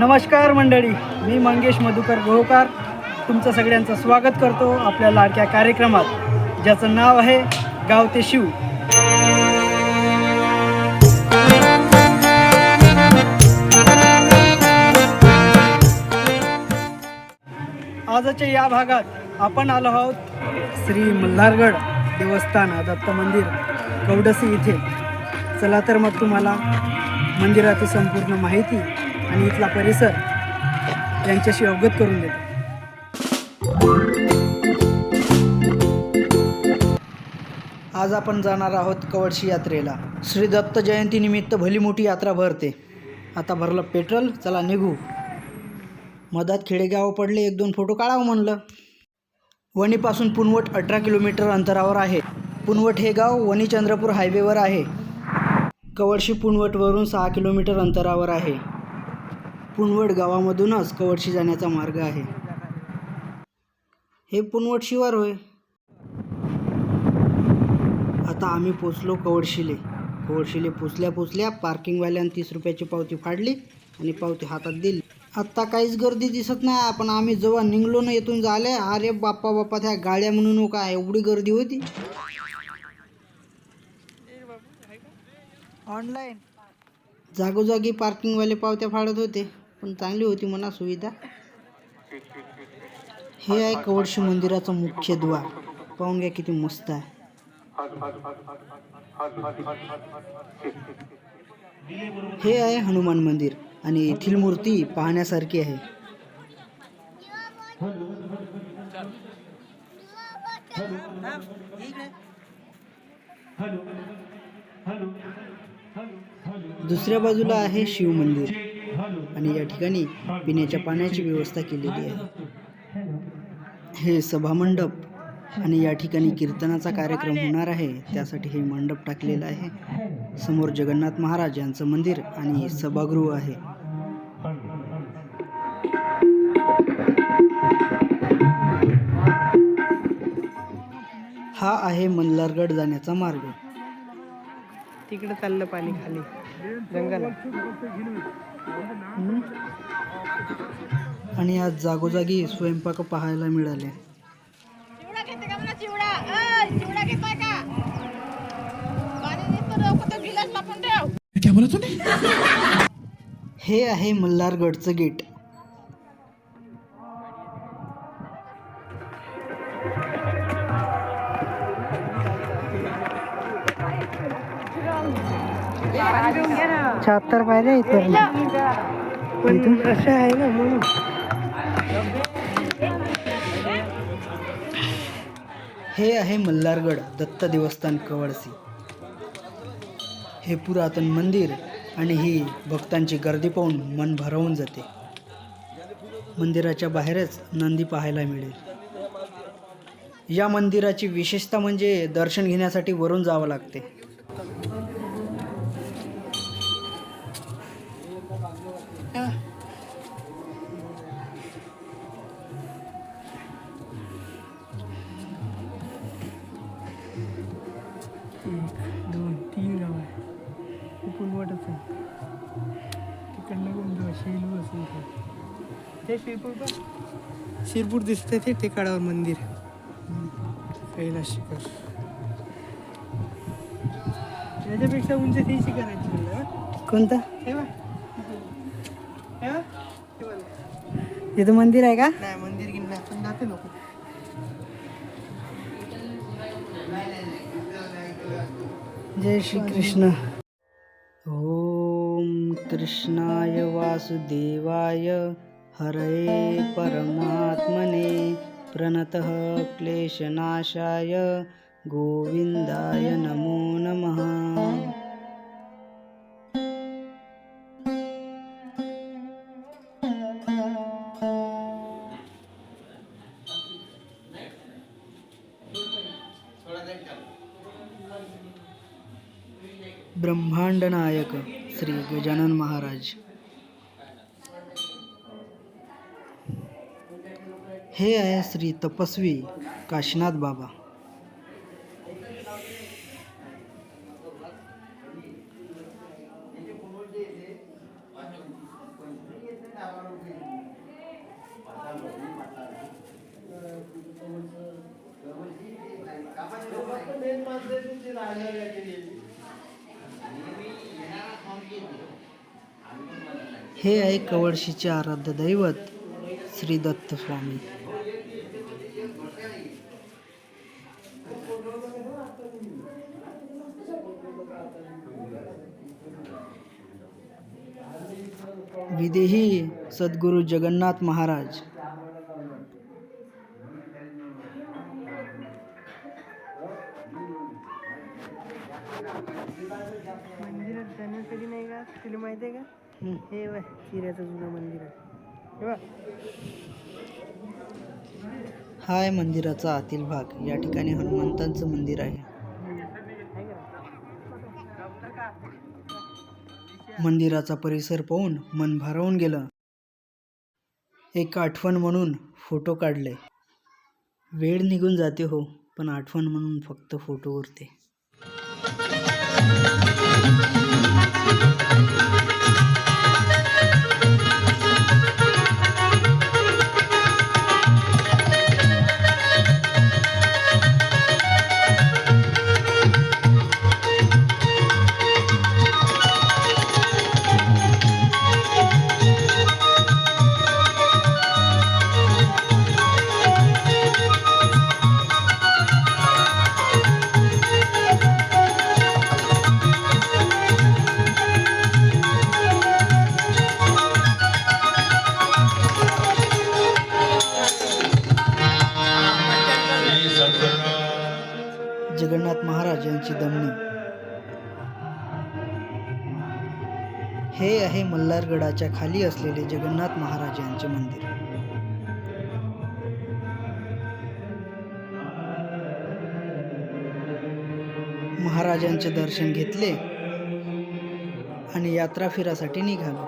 नमस्कार मंडळी मी मंगेश मधुकर गोहकार. तुमचं सगळ्यांचं स्वागत करतो आपल्या लाडक्या कार्यक्रमात ज्याचं नाव आहे गाव ते शिव. आजच्या या भागात आपण आलो आहोत श्री मल्हारगड देवस्थान दत्त मंदिर कवडसी इथे. चला तर मग तुम्हाला मंदिराची संपूर्ण माहिती आणि इथला परिसर यांच्याशी अवगत करून देतो. आज आपण जाणार आहोत कवडशी यात्रेला. श्री दत्त जयंतीनिमित्त भली मोठी यात्रा भरते. आता भरलं पेट्रोल चला निघू. मधात खेडेगाव पडले एक दोन फोटो काढावं म्हणलं. वणीपासून पुनवट अठरा किलोमीटर अंतरावर आहे. पुनवट हे गाव वणी चंद्रपूर हायवेवर आहे. कवडशी पुनवटवरून सहा किलोमीटर अंतरावर आहे. पुनवट गावामधूनच कवडशी जाण्याचा मार्ग आहे. हे पुनवट शिवार होय. आता आम्ही पोचलो कवडशिले. कवडशिले पोचल्या पोचल्या पार्किंगवाल्यानं तीस रुपयाची पावती फाडली आणि पावती हातात दिली. आत्ता काहीच गर्दी दिसत नाही पण आम्ही जेव्हा निघलो ना येथून झाले अरे बाप्पा बाप्पा त्या गाड्या म्हणू नका एवढी गर्दी होती. ऑनलाईन जागोजागी पार्किंगवाले पावत्या फाडत होते. पण चांगली होती म्हणा सुविधा. हे आहे कवडशी मंदिराचं मुख्य द्वार. पाहून घ्या किती मस्त आहे. हे आहे हनुमान मंदिर आणि येथील मूर्ती पाहण्यासारखी आहे. दुसऱ्या बाजूला आहे शिव मंदिर. आणि या ठिकाणी पिण्याच्या पाण्याची व्यवस्था केलेली आहे. हे सभामंडप आणि या ठिकाणी कीर्तनाचा कार्यक्रम होणार आहे. त्यासाठी हे मंडप टाकलेलं आहे. समोर जगन्नाथ महाराज यांचं मंदिर आणि सभागृह आहे. हा आहे मल्हारगड जाण्याचा मार्ग. तिकडे चाललं पाणी खाली. जंगल आणि आज जागोजागी स्वयंपाक पाहायला मिळाले. चिवडा घेते का म्हणा शहात्तर पाहिजे इथं. इथून कसं आहे ना म्हणून. हे आहे मल्हारगड दत्त देवस्थान कवडसी. हे पुरातन मंदिर आणि ही भक्तांची गर्दी पाहून मन भरवून जाते. मंदिराच्या बाहेरच नंदी पाहायला मिळेल. या मंदिराची विशेषता म्हणजे दर्शन घेण्यासाठी वरून जावं लागते. आहे तिकडनं कोण जाऊ शेलू असेल ते. शिरपूर पण शिरपूर दिसतंय ते टेकाडावर मंदिर कैलास शिखर याच्यापेक्षा उंच ती शिखरायची म्हणलं हं? कोणतं हे. हे. हे. इथं मंदिर आहे का नाही मंदिर गिन नाही पण जाते लोक जय श्री कृष्ण ओम कृष्णाय वासुदेवाय। हरये परमात्मने प्रणतः क्लेशनाशाय। गोविंदाय नमो नमः। ब्रह्मांड नायक श्री गजानन महाराज. हे आहे श्री तपस्वी काशीनाथ बाबा. हे आहे कवळशीचे आराध्य दैवत श्री दत्त स्वामी विदेही सद्गुरू जगन्नाथ महाराज. हे बघ चिऱ्याचं जुनं मंदिर आहे. हे हा आहे मंदिराचा आतील भाग. या ठिकाणी हनुमंतांचं मंदिर आहे. मंदिराचा परिसर पाहून मन भारावून गेलं. एक आठवण म्हणून फोटो काढले. वेळ निघून जाते हो पण आठवण म्हणून फक्त फोटो उरते. महाराज दमणी. हे आहे मल्हारगडाच्या खाली असलेले जगन्नाथ महाराज यांचे मंदिर. महाराजांचे दर्शन घेतले आणि यात्रा फिरासाठी निघालो.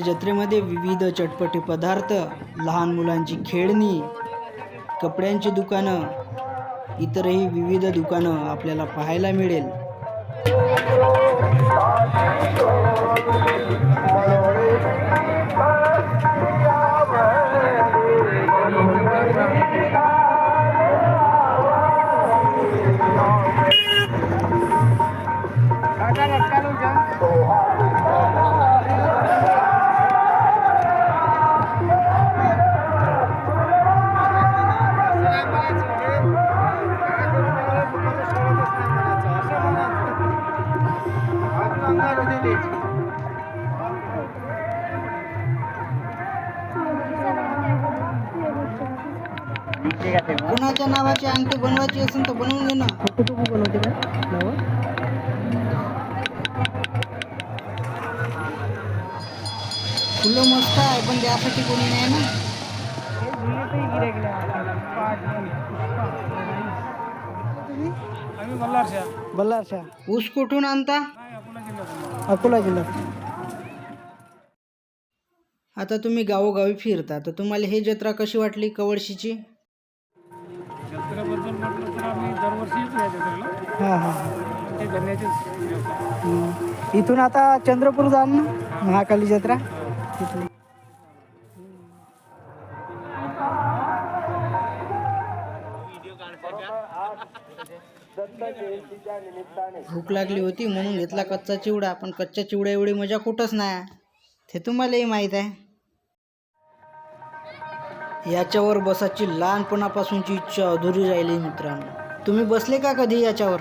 जत्रेमध्ये विविध चटपटी पदार्थ लहान मुलांची खेळणी कपड्यांची दुकानं इतरही विविध दुकानं आपल्याला पाहायला मिळेल. कोणाच्या नावाची अंगठी बनवायची असेल तर बनवून घे ना. फक्त तू बनवते का नावं फुलं मस्त आहे पण त्यासाठी कोणी नाही ना. आम्ही बल्लारशा ऊस कुठून आणता? अकोला जिल्ह्यात. जिल्ह्यात आता तुम्ही गावोगावी फिरता तर तुम्हाला ही जत्रा कशी वाटली कवळशीची? जत्रेबद्दल म्हटलं तर आम्ही दरवर्षी येतो या जत्रेला. हां हां ते धन्याचेच व्यवसाय हम्म. इथून आता चंद्रपूर जाल ना महाकाली जत्रा? तिथून भूक लागली होती म्हणून घेतला कच्चा चिवडा. पण कच्च्या चिवड्या एवढी मजा कुठंच नाही. ते तुम्हालाही माहीत आहे. याच्यावर बसाची लहानपणापासूनची इच्छा अधुरी राहिली मित्रांनो. तुम्ही बसले का कधी याच्यावर?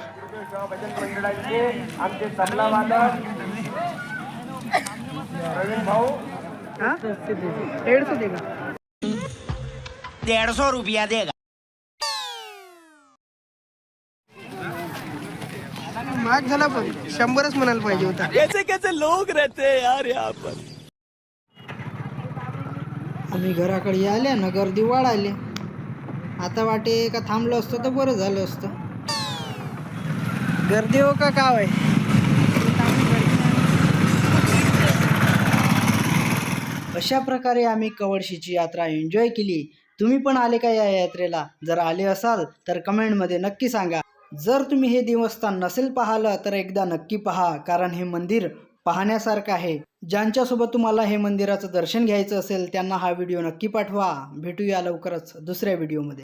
सौ देगा। डेढ़ सौ रुपया देगा। महाग झाला पण शंभरच म्हणायला पाहिजे होता. आम्ही घराकडे आले ना गर्दी वाढायले आता वाटे का थांबलो असतो तर बरं झालं असतं. गर्दी हो का काय अशा प्रकारे आम्ही कवडशीची यात्रा एन्जॉय केली. तुम्ही पण आले का या यात्रेला? जर आले असाल तर कमेंटमध्ये नक्की सांगा. जर तुम्ही हे देवस्थान नसेल पाहिलं तर एकदा नक्की पहा कारण हे मंदिर पाहण्यासारखं आहे. ज्यांच्यासोबत तुम्हाला हे मंदिराचं दर्शन घ्यायचं असेल त्यांना हा व्हिडिओ नक्की पाठवा. भेटूया लवकरच दुसऱ्या व्हिडिओमध्ये.